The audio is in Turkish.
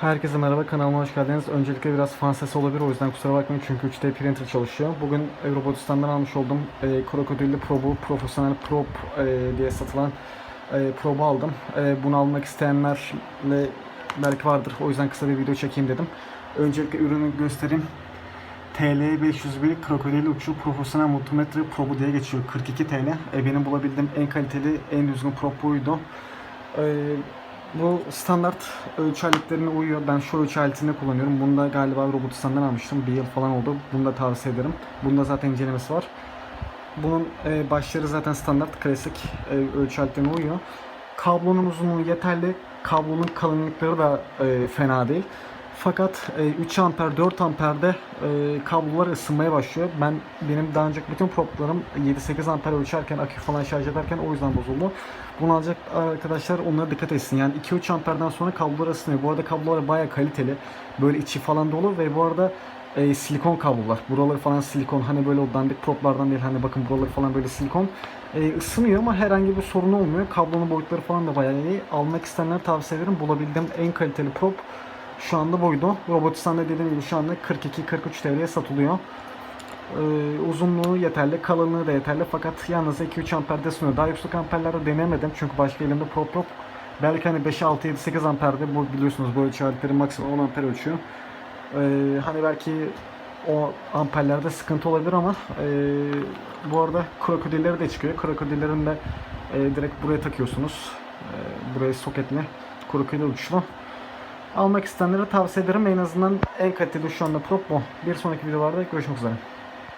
Herkese merhaba kanalıma hoş geldiniz. Öncelikle biraz fan sesi olabilir o yüzden kusura bakmayın çünkü 3D printer çalışıyor. Bugün Eurobotistan'dan almış olduğum e, krokodilli probu, profesyonel prop e, diye satılan e, probu aldım. E, bunu almak isteyenlerle belki vardır o yüzden kısa bir video çekeyim dedim. Öncelikle ürünü göstereyim. TL 501 krokodil uçu profesyonel multimetre probu diye geçiyor. 42 TL. E, benim bulabildiğim en kaliteli, en düzgün prop buydu. E, bu standart ölçü aletlerine uyuyor. Ben şu ölçü aletini kullanıyorum. Bunu da galiba Robotistan'dan almıştım. Bir yıl falan oldu. Bunu da tavsiye ederim. Bunda zaten incelemesi var. Bunun e, başları zaten standart, klasik e, ölçü aletlerine uyuyor. Kablonun uzunluğu yeterli. Kablonun kalınlıkları da e, fena değil. Fakat e, 3 amper 4 amperde e, kablolar ısınmaya başlıyor. Ben benim daha önceki bütün proplarım 7-8 amper ölçerken akü falan şarj ederken o yüzden bozuldu. Bunu alacak arkadaşlar onlara dikkat etsin. Yani 2-3 amperden sonra kablolar ısınıyor. Bu arada kablolar baya kaliteli. Böyle içi falan dolu ve bu arada e, silikon kablolar. Buraları falan silikon. Hani böyle o dandik proplardan değil. Hani bakın buraları falan böyle silikon. E, ısınıyor ama herhangi bir sorun olmuyor. Kablonun boyutları falan da bayağı iyi. Almak isteyenler tavsiye ederim. Bulabildiğim en kaliteli prop şu anda buydu. Robotistan'da dediğim gibi şu anda 42-43 TL'ye satılıyor. Ee, uzunluğu yeterli, kalınlığı da yeterli fakat yalnız 2-3 amperde sunuyor. Daha yüksek amperlerde denemedim çünkü başka elimde prop yok. Belki hani 5, 6, 7, 8 amperde bu biliyorsunuz ölçü aletleri maksimum 10 amper ölçüyor. Ee, hani belki o amperlerde sıkıntı olabilir ama e, bu arada krokodilleri de çıkıyor. Krokodillerin de e, direkt buraya takıyorsunuz. E, buraya soketli krokodil uçlu. Almak isteyenlere tavsiye ederim. En azından en kaliteli şu anda prop bu. Bir sonraki videolarda görüşmek üzere.